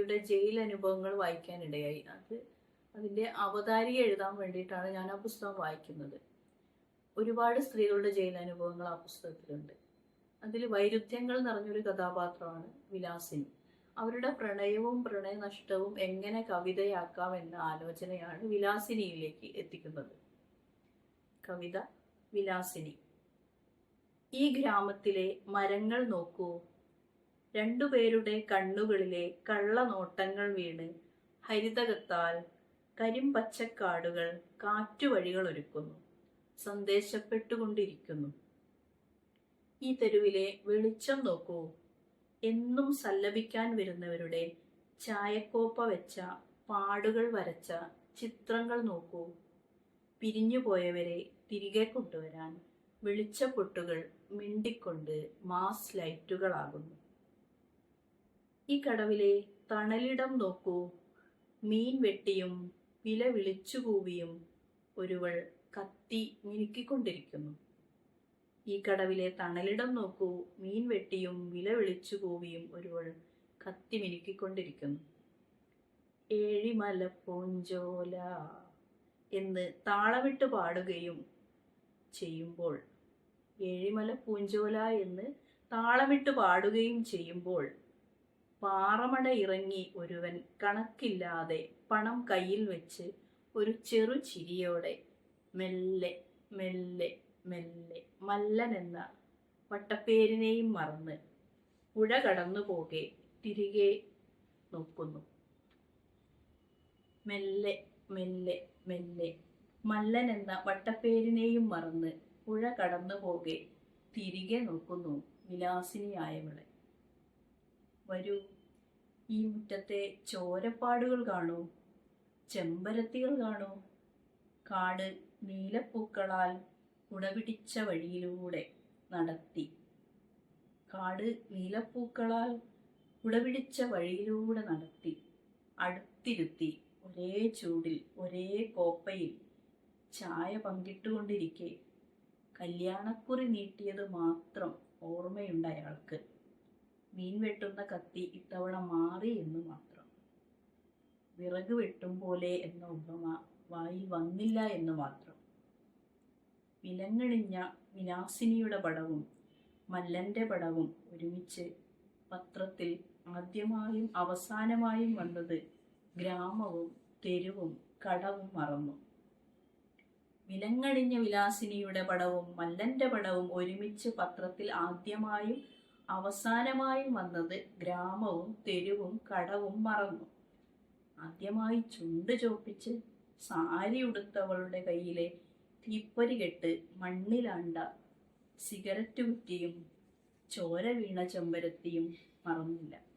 Jail അനുഭവങ്ങൾ വായിക്കാനിടയായി. അത് അതിന്റെ അവതാരിക എഴുതാൻ വേണ്ടിയിട്ടാണ് ഞാൻ ആ പുസ്തകം വായിക്കുന്നത്. ഒരുപാട് സ്ത്രീകളുടെ ജയിൽ അനുഭവങ്ങൾ ആ പുസ്തകത്തിലുണ്ട്. അതിൽ വൈരുദ്ധ്യങ്ങൾ നിറഞ്ഞൊരു കഥാപാത്രമാണ് വിലാസിനി. അവരുടെ പ്രണയവും പ്രണയനഷ്ടവും എങ്ങനെ കവിതയാക്കാം എന്ന ആലോചനയാണ് വിലാസിനിയിലേക്ക് എത്തിക്കുന്നത്. കവിത വിലാസിനി. ഈ ഗ്രാമത്തിലെ മരങ്ങൾ നോക്കൂ. രണ്ടുപേരുടെ കണ്ണുകളിലെ കള്ളനോട്ടങ്ങൾ വീണ് ഹരിതകത്താൽ കരിമ്പച്ചക്കാടുകൾ കാറ്റുവഴികൾ ഒരുക്കുന്നു സന്ദേശപ്പെട്ടുകൊണ്ടിരിക്കുന്നു. ഈ തെരുവിലെ വെളിച്ചം നോക്കൂ. എന്നും സല്ലപിക്കാൻ വരുന്നവരുടെ ചായക്കോപ്പ വെച്ച പാടുകൾ വരച്ച ചിത്രങ്ങൾ നോക്കൂ. പിരിഞ്ഞുപോയവരെ തിരികെ കൊണ്ടുവരാൻ വെളിച്ചപ്പൊട്ടുകൾ മിണ്ടിക്കൊണ്ട് മാസ് ലൈറ്റുകളാകുന്നു ഈ കടവിലെ തണലിടം നോക്കൂ. മീൻ വെട്ടിയും വില വിളിച്ചുകൂവിയും ഒരുവൾ കത്തി മിനുക്കിക്കൊണ്ടിരിക്കുന്നു ഈ കടവിലെ തണലിടം നോക്കൂ. മീൻ വെട്ടിയും വില വിളിച്ചു കൂവിയും ഒരുവൾ കത്തി മിനുക്കിക്കൊണ്ടിരിക്കുന്നു ഏഴിമല പൂഞ്ചോല എന്ന് താളമിട്ട് പാടുകയും ചെയ്യുമ്പോൾ ഏഴിമല പൂഞ്ചോല എന്ന് താളമിട്ട് പാടുകയും ചെയ്യുമ്പോൾ പാറമട ഇറങ്ങി ഒരുവൻ കണക്കില്ലാതെ പണം കയ്യിൽ വെച്ച് ഒരു ചെറു ചിരിയോടെ മെല്ലെ മെല്ലെ മെല്ലെ മല്ലൻ എന്ന വട്ടപ്പേരിനെയും മറന്ന് പുഴ കടന്നു പോകെ തിരികെ നോക്കുന്നു. മെല്ലെ മെല്ലെ മെല്ലെ മല്ലൻ എന്ന വട്ടപ്പേരിനെയും മറന്ന് പുഴ കടന്നു പോകെ തിരികെ നോക്കുന്നു വിലാസിനിയായവളെ വരൂ. ഈ മുറ്റത്തെ ചോരപ്പാടുകൾ കാണൂ. ചെമ്പരത്തികൾ കാണൂ. കാട് നീലപ്പൂക്കളാൽ കുടപിടിച്ച വഴിയിലൂടെ നടത്തി. കാട് നീലപ്പൂക്കളാൽ കുടപിടിച്ച വഴിയിലൂടെ നടത്തി. അടുത്തിരുത്തി ഒരേ ചൂടിൽ ഒരേ കോപ്പയിൽ ചായ പങ്കിട്ടുകൊണ്ടിരിക്കെ. കല്യാണക്കുറി നീട്ടിയത് മാത്രം ഓർമ്മയുണ്ട് അയാൾക്ക് മീൻ വെട്ടുന്ന കത്തി ഇത്തവണ മാറി എന്ന് മാത്രം. വിറക് വെട്ടും പോലെ എന്ന ഉപമ വായിൽ വന്നില്ല എന്ന് മാത്രം. വിലങ്ങണിഞ്ഞ വിലാസിനിയുടെ പടവും മല്ലന്റെ പടവും ഒരുമിച്ച് പത്രത്തിൽ ആദ്യമായും അവസാനമായും വന്നത് ഗ്രാമവും തെരുവും കടവും മറന്നു. വിലങ്ങണിഞ്ഞ വിലാസിനിയുടെ പടവും മല്ലന്റെ പടവും ഒരുമിച്ച് പത്രത്തിൽ ആദ്യമായും അവസാനമായും വന്നത് ഗ്രാമവും തെരുവും കടവും മറന്നു. ആദ്യമായി ചുണ്ട് ചോപ്പിച്ച് സാരി ഉടുത്തവളുടെ കയ്യിലെ തീപ്പരി കെട്ട് മണ്ണിലാണ്ട സിഗരറ്റ് കുറ്റിയും ചോര വീണ ചെമ്പരത്തിയും മറന്നില്ല.